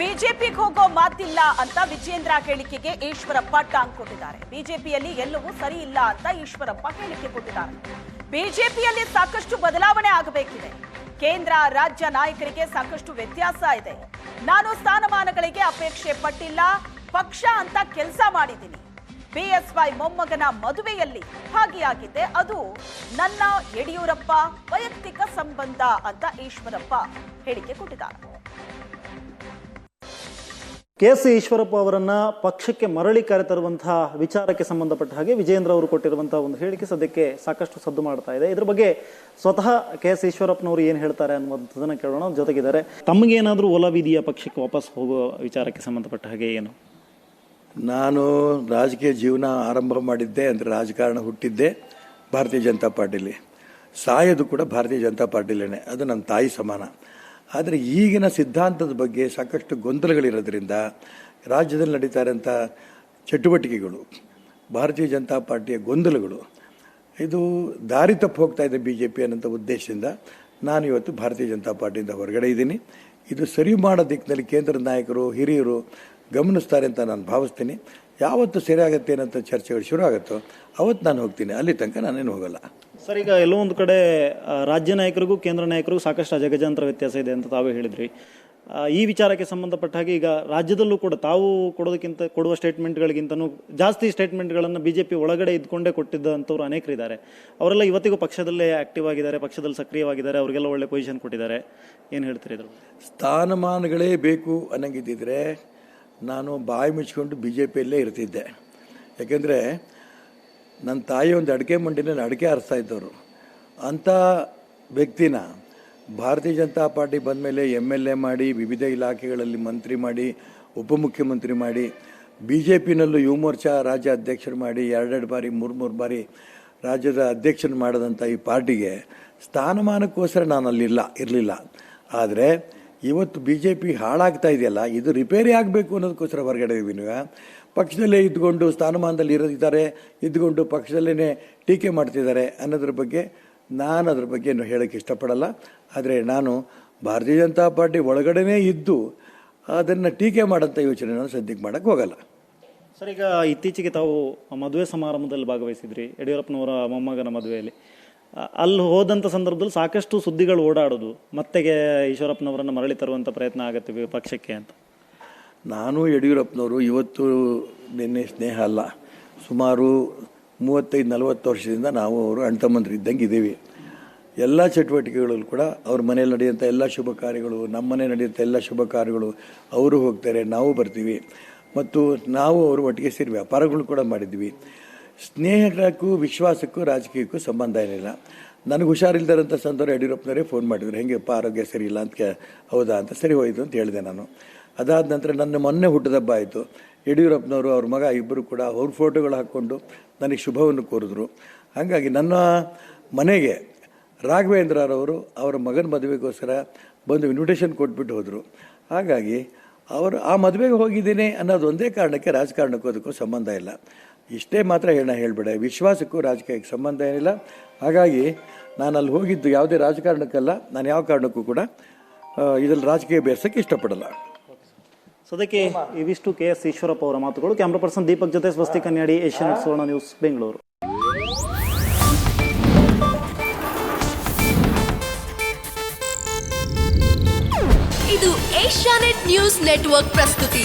ಬಿಜೆಪಿಗೆ ಹೋಗೋ ಮಾತಿಲ್ಲ ಅಂತ ವಿಜೇಂದ್ರ ಹೇಳಿಕೆಗೆ ಈಶ್ವರಪ್ಪ ಟಾಂಗ್ ಕೊಟ್ಟಿದ್ದಾರೆ. ಬಿಜೆಪಿಯಲ್ಲಿ ಎಲ್ಲವೂ ಸರಿ ಇಲ್ಲ ಅಂತ ಈಶ್ವರಪ್ಪ ಹೇಳಿಕೆ ಕೊಟ್ಟಿದ್ದಾರೆ. ಬಿಜೆಪಿಯಲ್ಲಿ ಸಾಕಷ್ಟು ಬದಲಾವಣೆ ಆಗಬೇಕಿದೆ. ಕೇಂದ್ರ, ರಾಜ್ಯ ನಾಯಕರಿಗೆ ಸಾಕಷ್ಟು ವ್ಯತ್ಯಾಸ ಇದೆ. ನಾನು ಸ್ಥಾನಮಾನಗಳಿಗೆ ಅಪೇಕ್ಷೆ ಪಟ್ಟಿಲ್ಲ, ಪಕ್ಷ ಅಂತ ಕೆಲಸ ಮಾಡಿದ್ದೀನಿ. ಬಿಎಸ್ವೈ ಮೊಮ್ಮಗನ ಮದುವೆಯಲ್ಲಿ ಭಾಗಿಯಾಗಿದ್ದೆ. ಅದು ನನ್ನ ಯಡಿಯೂರಪ್ಪ ವೈಯಕ್ತಿಕ ಸಂಬಂಧ ಅಂತ ಈಶ್ವರಪ್ಪ ಹೇಳಿಕೆ ಕೊಟ್ಟಿದ್ದಾರೆ. ಕೆ ಎಸ್ ಈಶ್ವರಪ್ಪ ಅವರನ್ನ ಪಕ್ಷಕ್ಕೆ ಮರಳಿ ಕರೆತರುವಂತಹ ವಿಚಾರಕ್ಕೆ ಸಂಬಂಧಪಟ್ಟ ಹಾಗೆ ವಿಜೇಂದ್ರ ಅವರು ಕೊಟ್ಟಿರುವಂತಹ ಒಂದು ಹೇಳಿಕೆ ಸದ್ಯಕ್ಕೆ ಸಾಕಷ್ಟು ಸದ್ದು ಮಾಡ್ತಾ ಇದೆ. ಇದ್ರ ಬಗ್ಗೆ ಸ್ವತಃ ಕೆ ಎಸ್ ಈಶ್ವರಪ್ಪನವರು ಏನು ಹೇಳ್ತಾರೆ ಅನ್ನುವಂಥದ್ದನ್ನ ಕೇಳೋಣ. ಜೊತೆಗಿದ್ದಾರೆ. ತಮಗೇನಾದರೂ ಒಲವಿದೆಯಾ ಪಕ್ಷಕ್ಕೆ ವಾಪಸ್ ಹೋಗುವ ವಿಚಾರಕ್ಕೆ ಸಂಬಂಧಪಟ್ಟ ಹಾಗೆ ಏನು? ನಾನು ರಾಜಕೀಯ ಜೀವನ ಆರಂಭ ಮಾಡಿದ್ದೆ ಅಂದರೆ ರಾಜಕಾರಣ ಹುಟ್ಟಿದ್ದೆ ಭಾರತೀಯ ಜನತಾ ಪಾರ್ಟಿಲಿ. ಸಾಯೋದು ಕೂಡ ಭಾರತೀಯ ಜನತಾ ಪಾರ್ಟಿಲೇನೆ. ಅದು ನನ್ನ ತಾಯಿ ಸಮಾನ. ಆದರೆ ಈಗಿನ ಸಿದ್ಧಾಂತದ ಬಗ್ಗೆ ಸಾಕಷ್ಟು ಗೊಂದಲಗಳಿರೋದ್ರಿಂದ ರಾಜ್ಯದಲ್ಲಿ ನಡೀತಾ ಇರೋಂಥ ಚಟುವಟಿಕೆಗಳು, ಭಾರತೀಯ ಜನತಾ ಪಾರ್ಟಿಯ ಗೊಂದಲಗಳು, ಇದು ದಾರಿ ತಪ್ಪು ಹೋಗ್ತಾ ಇದೆ ಬಿ ಜೆ ಪಿ ಅನ್ನೋಂಥ ಉದ್ದೇಶದಿಂದ ನಾನು ಇವತ್ತು ಭಾರತೀಯ ಜನತಾ ಪಾರ್ಟಿಯಿಂದ ಹೊರಗಡೆ ಇದ್ದೀನಿ. ಇದು ಸರಿ ಮಾಡೋ ದಿಕ್ಕಿನಲ್ಲಿ ಕೇಂದ್ರ ನಾಯಕರು, ಹಿರಿಯರು ಗಮನಿಸ್ತಾರೆ ಅಂತ ನಾನು ಭಾವಿಸ್ತೀನಿ. ಯಾವತ್ತು ಸರಿಯಾಗತ್ತೆ ಏನಂತ ಚರ್ಚೆಗಳು ಶುರು ಆಗುತ್ತೋ ಅವತ್ತು ನಾನು ಹೋಗ್ತೀನಿ. ಅಲ್ಲಿ ತನಕ ನಾನೇನು ಹೋಗಲ್ಲ. ಸರ್, ಈಗ ಎಲ್ಲೋ ಒಂದು ಕಡೆ ರಾಜ್ಯ ನಾಯಕರಿಗೂ ಕೇಂದ್ರ ನಾಯಕರಿಗೂ ಸಾಕಷ್ಟು ಅಜಗಜಾಂತರ ವ್ಯತ್ಯಾಸ ಇದೆ ಅಂತ ತಾವೇ ಹೇಳಿದ್ರಿ. ಈ ವಿಚಾರಕ್ಕೆ ಸಂಬಂಧಪಟ್ಟ ಹಾಗೆ ಈಗ ರಾಜ್ಯದಲ್ಲೂ ಕೂಡ ತಾವು ಕೊಡೋದಕ್ಕಿಂತ, ಕೊಡುವ ಸ್ಟೇಟ್ಮೆಂಟ್ಗಳಿಗಿಂತನೂ ಜಾಸ್ತಿ ಸ್ಟೇಟ್ಮೆಂಟ್ಗಳನ್ನು ಬಿ ಜೆ ಪಿ ಒಳಗಡೆ ಇದ್ಕೊಂಡೇ ಕೊಟ್ಟಿದ್ದಂಥವ್ರು ಅನೇಕರಿದ್ದಾರೆ. ಅವರೆಲ್ಲ ಇವತ್ತಿಗೂ ಪಕ್ಷದಲ್ಲೇ ಆಕ್ಟಿವ್ ಆಗಿದ್ದಾರೆ, ಪಕ್ಷದಲ್ಲಿ ಸಕ್ರಿಯವಾಗಿದ್ದಾರೆ, ಅವರಿಗೆಲ್ಲ ಒಳ್ಳೆ ಪೊಸಿಷನ್ ಕೊಟ್ಟಿದ್ದಾರೆ. ಏನು ಹೇಳ್ತೀರಿ ಇದ್ರ ಸ್ಥಾನಮಾನಗಳೇ ಬೇಕು ಅನ್ನಂಗಿದ್ದಿದ್ರೆ ನಾನು ಬಾಯಿ ಮುಚ್ಕೊಂಡು ಬಿ ಜೆ ಪಿಯಲ್ಲೇ ಇರ್ತಿದ್ದೆ. ಯಾಕೆಂದರೆ ನನ್ನ ತಾಯಿ ಒಂದು ಅಡಿಕೆ ಮಂಡಿನಲ್ಲಿ ಅಡಿಕೆ ಹರಿಸ್ತಾ ಇದ್ದವರು. ಅಂಥ ವ್ಯಕ್ತಿನ ಭಾರತೀಯ ಜನತಾ ಪಾರ್ಟಿ ಬಂದ ಮೇಲೆ ಎಂ ಎಲ್ ಎ ಮಾಡಿ, ವಿವಿಧ ಇಲಾಖೆಗಳಲ್ಲಿ ಮಂತ್ರಿ ಮಾಡಿ, ಉಪಮುಖ್ಯಮಂತ್ರಿ ಮಾಡಿ ಬಿ ಜೆ ಪಿನಲ್ಲೂ ಯುವ ಮೋರ್ಚಾ ರಾಜ್ಯ ಅಧ್ಯಕ್ಷರು ಮಾಡಿ, ಎರಡೆರಡು ಬಾರಿ, ಮೂರು ಮೂರು ಬಾರಿ ರಾಜ್ಯದ ಅಧ್ಯಕ್ಷರು ಮಾಡಿದಂಥ ಈ ಪಾರ್ಟಿಗೆ ಸ್ಥಾನಮಾನಕ್ಕೋಸ್ಕರ ನಾನು ಅಲ್ಲಿಲ್ಲ ಇರಲಿಲ್ಲ. ಆದರೆ ಇವತ್ತು ಬಿ ಜೆ ಪಿ ಹಾಳಾಗ್ತಾ ಇದೆಯಲ್ಲ, ಇದು ರಿಪೇರಿ ಆಗಬೇಕು ಅನ್ನೋದಕ್ಕೋಸ್ಕರ ಹೊರಗಡೆ ಇದ್ದೀವಿ ಪಕ್ಷದಲ್ಲೇ ಇದ್ದುಕೊಂಡು ಸ್ಥಾನಮಾನದಲ್ಲಿ ಇರೋದಿದ್ದಾರೆ, ಇದ್ದುಕೊಂಡು ಪಕ್ಷದಲ್ಲೇ ಟೀಕೆ ಮಾಡ್ತಿದ್ದಾರೆ ಅನ್ನೋದ್ರ ಬಗ್ಗೆ ನಾನು ಅದ್ರ ಬಗ್ಗೆ ಏನು ಹೇಳೋಕ್ಕೆ ಇಷ್ಟಪಡಲ್ಲ. ಆದರೆ ನಾನು ಭಾರತೀಯ ಜನತಾ ಪಾರ್ಟಿ ಒಳಗಡೆನೇ ಇದ್ದು ಅದನ್ನು ಟೀಕೆ ಮಾಡೋಂಥ ಯೋಚನೆ ನಾನು ಸದ್ಯಕ್ಕೆ ಮಾಡೋಕ್ಕೆ ಹೋಗಲ್ಲ. ಸರ್, ಈಗ ಇತ್ತೀಚೆಗೆ ತಾವು ಮದುವೆ ಸಮಾರಂಭದಲ್ಲಿ ಭಾಗವಹಿಸಿದ್ರಿ. ಯಡಿಯೂರಪ್ಪನವರ ಮೊಮ್ಮಗನ ಮದುವೆಯಲ್ಲಿ. ಅಲ್ಲಿ ಹೋದಂಥ ಸಂದರ್ಭದಲ್ಲಿ ಸಾಕಷ್ಟು ಸುದ್ದಿಗಳು ಓಡಾಡೋದು. ಮತ್ತೆಗೆ ಈಶ್ವರಪ್ಪನವರನ್ನು ಮರಳಿ ತರುವಂಥ ಪ್ರಯತ್ನ ಆಗತ್ತೆ ಪಕ್ಷಕ್ಕೆ ಅಂತ. ನಾನು ಯಡಿಯೂರಪ್ಪನವರು ಇವತ್ತು ನಿನ್ನೆ ಸ್ನೇಹ ಅಲ್ಲ. ಸುಮಾರು ಮೂವತ್ತೈದು, ನಲವತ್ತು ವರ್ಷದಿಂದ ನಾವು ಅವರು ಅಣ್ತಮ್ಮಂದ್ರು ಇದ್ದಂಗೆ ಇದ್ದೀವಿ. ಎಲ್ಲ ಚಟುವಟಿಕೆಗಳಲ್ಲೂ ಕೂಡ ಅವ್ರ ಮನೇಲಿ ನಡೆಯುವಂಥ ಎಲ್ಲ ಶುಭ ಕಾರ್ಯಗಳು, ನಮ್ಮ ಮನೆ ನಡೆಯುವಂಥ ಎಲ್ಲ ಶುಭ ಕಾರ್ಯಗಳು ಅವರು ಹೋಗ್ತಾರೆ, ನಾವು ಬರ್ತೀವಿ. ಮತ್ತು ನಾವು ಅವರು ಒಟ್ಟಿಗೆ ಸೇರಿ ವ್ಯಾಪಾರಗಳು ಕೂಡ ಮಾಡಿದ್ವಿ. ಸ್ನೇಹಕ್ಕೂ ವಿಶ್ವಾಸಕ್ಕೂ ರಾಜಕೀಯಕ್ಕೂ ಸಂಬಂಧ ಇರಲಿಲ್ಲ ನನಗೆ ಹುಷಾರಿಲ್ದಾರಂಥ ಸಂದರ್ಭ ಯಡಿಯೂರಪ್ಪನವರೇ ಫೋನ್ ಮಾಡಿದ್ರು. ಹೆಂಗೆಪ್ಪ ಆರೋಗ್ಯ ಸರಿ ಇಲ್ಲ ಅಂತ ಹೌದಾ ಅಂತ ಸರಿ ಹೋಯಿತು ಅಂತ ಹೇಳಿದೆ ನಾನು. ಅದಾದ ನಂತರ ನನ್ನ ಮೊನ್ನೆ ಹುಟ್ಟದಬ್ಬ ಆಯಿತು. ಯಡಿಯೂರಪ್ಪನವರು ಅವ್ರ ಮಗ ಇಬ್ಬರು ಕೂಡ ಅವ್ರ ಫೋಟೋಗಳು ಹಾಕ್ಕೊಂಡು ನನಗೆ ಶುಭವನ್ನು ಕೋರಿದ್ರು. ಹಾಗಾಗಿ ನನ್ನ ಮನೆಗೆ ರಾಘವೇಂದ್ರರವರು ಅವರ ಮಗನ ಮದುವೆಗೋಸ್ಕರ ಬಂದು ಇನ್ವಿಟೇಷನ್ ಕೊಟ್ಬಿಟ್ಟು ಹೋದರು. ಹಾಗಾಗಿ ಅವರು ಆ ಮದುವೆಗೆ ಹೋಗಿದ್ದೀನಿ ಅನ್ನೋದು ಒಂದೇ ಕಾರಣಕ್ಕೆ ರಾಜಕಾರಣಕ್ಕೂ ಅದಕ್ಕೂ ಸಂಬಂಧ ಇಲ್ಲ. ಇಷ್ಟೇ ಮಾತ್ರ ಹೇಳ ಹೇಳಿಬಿಡ. ವಿಶ್ವಾಸಕ್ಕೂ ರಾಜಕೀಯಕ್ಕೆ ಸಂಬಂಧ ಏನಿಲ್ಲ. ಹಾಗಾಗಿ ನಾನು ಅಲ್ಲಿ ಹೋಗಿದ್ದು ಯಾವುದೇ ರಾಜಕಾರಣಕ್ಕಲ್ಲ ನಾನು ಯಾವ ಕಾರಣಕ್ಕೂ ಕೂಡ ಇದರಲ್ಲಿ ರಾಜಕೀಯ ಬೇಸಕ್ಕೆ ಇಷ್ಟಪಡಲ್ಲ. ಅದಕ್ಕೆ ಇವಿಷ್ಟು ಕೆ ಎಸ್ ಈಶ್ವರಪ್ಪ ಅವರ ಮಾತುಗಳು. ಕ್ಯಾಮ್ರಾ ಪರ್ಸನ್ ದೀಪಕ್ ಜೊತೆ ಸ್ವಸ್ತಿ ಕನ್ನಡಿ ಏಷ್ಯನ್ ಸುವರ್ಣ ನ್ಯೂಸ್ ಬೆಂಗಳೂರು. ಇದು ಏಷ್ಯಾನೆಟ್ ನ್ಯೂಸ್ ನೆಟ್ವರ್ಕ್ ಪ್ರಸ್ತುತಿ.